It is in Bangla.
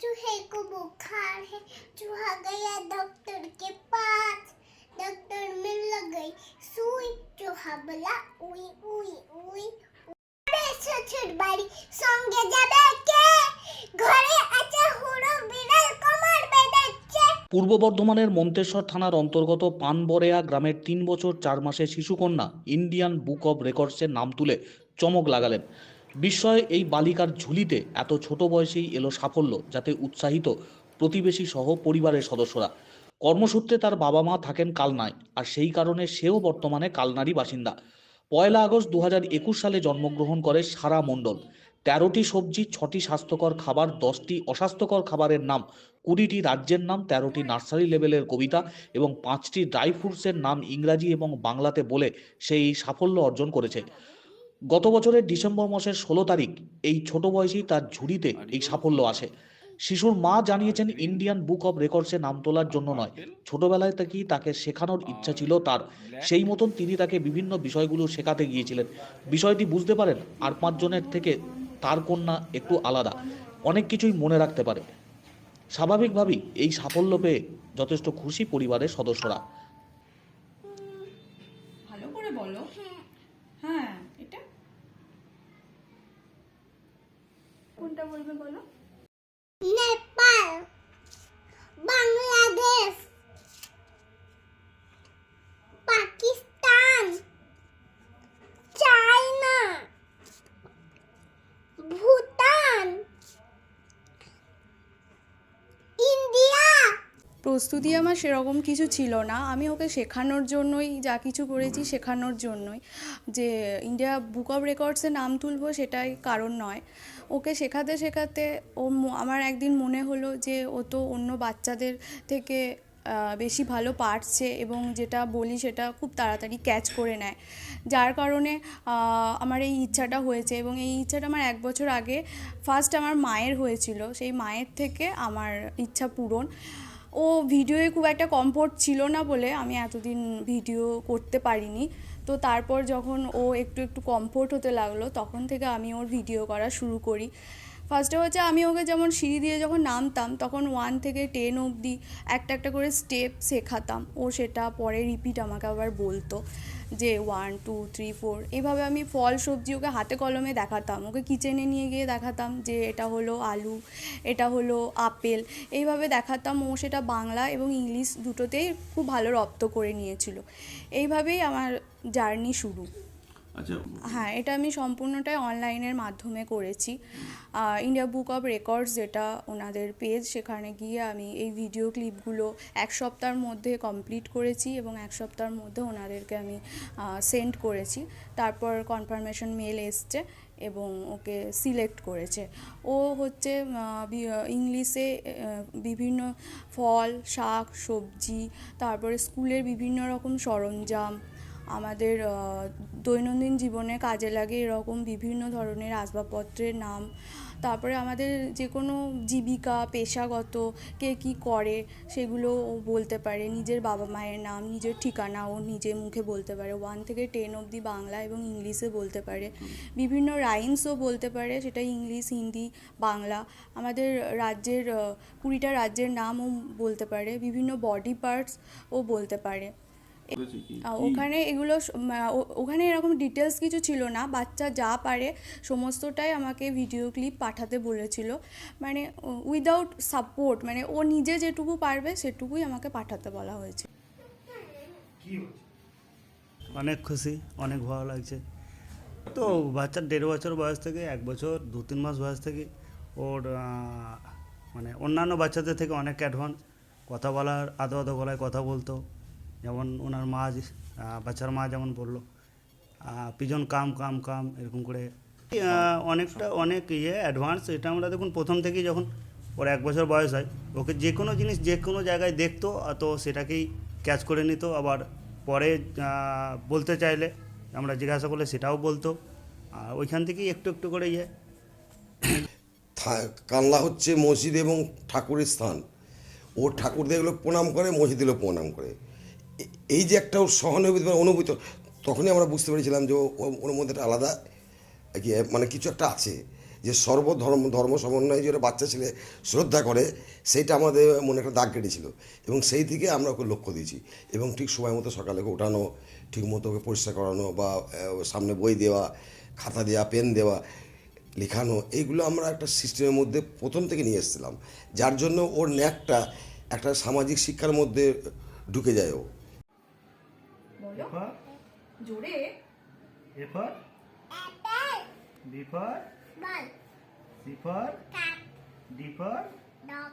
चूहे को बुखार है चूहा गया डॉक्टर के पास डॉक्टर में लग गई सुई चूहा बोला उई उई उई আরে শ্বশুর বাড়ি সঙ্গে যাবে কে ঘরে আছে হুড়ো বিড়াল কমর বেঁধেছে পূর্ব বর্ধমানের মন্তেশ্বর থানার অন্তর্গত পানবরেয়া গ্রামের তিন বছর চার মাসের শিশুকন্যা ইন্ডিয়ান বুক অব রেকর্ডসের নাম তুলে চমক লাগালেন বিস্ময়ে এই বালিকার ঝুলিতে এত ছোট বয়সেই এলো সাফল্য, যাতে উৎসাহিত প্রতিবেশী সহ পরিবারের সদস্যরা। কর্মসূত্রে তার বাবা মা থাকেন কালনায়, আর সেই কারণে সেও বর্তমানে কালনারই বাসিন্দা। পয়লা আগস্ট দু হাজার একুশ সালে জন্মগ্রহণ করে সারা মণ্ডল। তেরোটি সবজি, ছটি স্বাস্থ্যকর খাবার, দশটি অস্বাস্থ্যকর খাবারের নাম, কুড়িটি রাজ্যের নাম, তেরোটি নার্সারি লেভেলের কবিতা এবং পাঁচটি ড্রাই ফ্রুটসের নাম ইংরাজি এবং বাংলাতে বলে সেই সাফল্য অর্জন করেছে। গত বছরের ডিসেম্বর মাসের ষোলো তারিখ এই ছোট বয়সেই তার ঝুড়িতে এই সাফল্য আসে। শিশুর মা জানিয়েছেন ইন্ডিয়ান বুক অব রেকর্ডসে নাম তোলার জন্য নয়। ছোটবেলায় থেকেই তাকে শেখানোর ইচ্ছা ছিল তার। সেই মতন তিনি তাকে বিভিন্ন বিষয়গুলো শেখাতে গিয়েছিলেন। বিষয়টি বুঝতে পারেন আর পাঁচজনের থেকে তার কন্যা একটু আলাদা। অনেক কিছুই মনে রাখতে পারে। স্বাভাবিকভাবেই এই সাফল্য পেয়ে যথেষ্ট খুশি পরিবারের সদস্যরা। ভালো করে বলো। হ্যাঁ এটা। কোনটা বলবে বলো? প্রস্তুতি আমার সেরকম কিছু ছিল না। আমি ওকে শেখানোর জন্যই যা কিছু করেছি শেখানোর জন্যই। যে ইন্ডিয়া বুক অফ রেকর্ডসে নাম তুলবো সেটাই কারণ নয়। ওকে শেখাতে শেখাতে ও আমার একদিন মনে হলো যে ও তো অন্য বাচ্চাদের থেকে বেশি ভালো পারছে এবং যেটা বলি সেটা খুব তাড়াতাড়ি ক্যাচ করে নেয়। যার কারণে আমার এই ইচ্ছাটা হয়েছে এবং এই ইচ্ছাটা আমার এক বছর আগে ফার্স্ট আমার মায়ের হয়েছিল। সেই মায়ের থেকে আমার ইচ্ছা পূরণ। ও ভিডিওয়ে খুব একটা কমফোর্ট ছিল না বলে আমি এতদিন ভিডিও করতে পারিনি। তো তারপর যখন ও একটু একটু কমফোর্ট হতে লাগল, তখন থেকে আমি ওর ভিডিও করা শুরু করি। ফার্স্টে হচ্ছে আমি ওকে যেমন সিঁড়ি দিয়ে যখন নামতাম, তখন ওয়ান থেকে টেন অবধি একটা একটা করে স্টেপ শেখাতাম। ও সেটা পরে রিপিট আমাকে আবার বলতো যে ওয়ান টু থ্রি ফোর এইভাবে আমি ফল, সবজি ওকে হাতে কলমে দেখাতাম। ওকে কিচেনে নিয়ে গিয়ে দেখাতাম যে এটা হলো আলু, এটা হলো আপেল। এইভাবে দেখাতাম ও সেটা বাংলা এবং ইংলিশ দুটোতেই খুব ভালো রপ্ত করে নিয়েছিল। এইভাবেই আমার জার্নি শুরু। আচ্ছা। হ্যাঁ এটা আমি সম্পূর্ণটাই অনলাইনের মাধ্যমে করেছি। ইন্ডিয়া বুক অফ রেকর্ডস যেটা ওনাদের পেজ সেখানে গিয়ে আমি এই ভিডিও ক্লিপগুলো এক সপ্তাহের মধ্যে কমপ্লিট করেছি এবং এক সপ্তাহের মধ্যে ওনাদেরকে আমি সেন্ড করেছি। তারপর কনফার্মেশন মেল এসছে এবং ওকে সিলেক্ট করেছে। ও হচ্ছে ইংলিশে বিভিন্ন ফল, শাক, সবজি, তারপরে স্কুলের বিভিন্ন রকম সরঞ্জাম আমাদের দৈনন্দিন জীবনে কাজে লাগে এরকম বিভিন্ন ধরনের আসবাবপত্রের নাম। তারপরে আমাদের যে কোনো জীবিকা পেশাগত কে কী করে সেগুলো ও বলতে পারে। নিজের বাবা মায়ের নাম নিজের ঠিকানা ও নিজে মুখে বলতে পারে। ওয়ান থেকে টেন অবধি বাংলা এবং ইংলিশে বলতে পারে। বিভিন্ন রাইমসও বলতে পারে সেটা ইংলিশ হিন্দি বাংলা। আমাদের রাজ্যের কুড়িটা রাজ্যের নামও বলতে পারে। বিভিন্ন বডি পার্টস ও বলতে পারে। ওখানে এগুলো ওখানে এরকম ডিটেলস কিছু ছিল না। বাচ্চা যা পারে সমস্তটাই আমাকে ভিডিও ক্লিপ পাঠাতে বলেছিল। মানে উইদাউট সাপোর্ট মানে ও নিজে যেটুকু পারবে সেটুকুই আমাকে পাঠাতে বলা হয়েছে। অনেক খুশি অনেক ভালো লাগছে। তো বাচ্চার দেড় বছর বয়স থেকে এক বছর দু তিন মাস বয়স থেকে ওর মানে অন্যান্য বাচ্চাদের থেকে অনেক অ্যাডভান্স কথা বলার আদো আদো গলায় কথা বলতো। যেমন ওনার মা বাচ্চার মা যেমন বলল পিজন কাম কাম কাম, এরকম করে। অনেকটা, অনেক ইয়ে অ্যাডভান্স এটা আমরা দেখুন প্রথম থেকেই যখন ওর এক বছর বয়স হয়, ওকে যে কোনো জিনিস, যে কোনো জায়গায় দেখতো, তো সেটাকেই ক্যাচ করে নিত। আবার পরে বলতে চাইলে আমরা জিজ্ঞাসা করলে সেটাও বলতো। আর ওইখান থেকেই একটু একটু করে ইয়ে। কানলা হচ্ছে মসজিদ এবং ঠাকুরের স্থান। ও ঠাকুর দেখল প্রণাম করে, মসজিদ দিলেও প্রণাম করে। এই যে একটা ওর সহানুভূতি বা অনুভূতি, তখনই আমরা বুঝতে পেরেছিলাম যে ওর মধ্যে একটা আলাদা মানে কিছু একটা আছে যে সর্বধর্ম, ধর্ম সমন্বয়ে যে বাচ্চা ছেলে শ্রদ্ধা করে, সেইটা আমাদের মনে একটা দাগ কেটেছিল এবং সেই থেকে আমরা ওকে লক্ষ্য দিয়েছি এবং ঠিক সময় মতো সকালে ওকে ওঠানো, ঠিক মতো ওকে পরিষ্কার করানো বা সামনে বই দেওয়া, খাতা দেওয়া, পেন দেওয়া, লেখানো, এইগুলো আমরা একটা সিস্টেমের মধ্যে প্রথম থেকে নিয়ে এসেছিলাম। যার জন্য ওর ন্যাকটা একটা সামাজিক শিক্ষার মধ্যে ঢুকে যায় ও। বলো জোরে A for apple ball for dog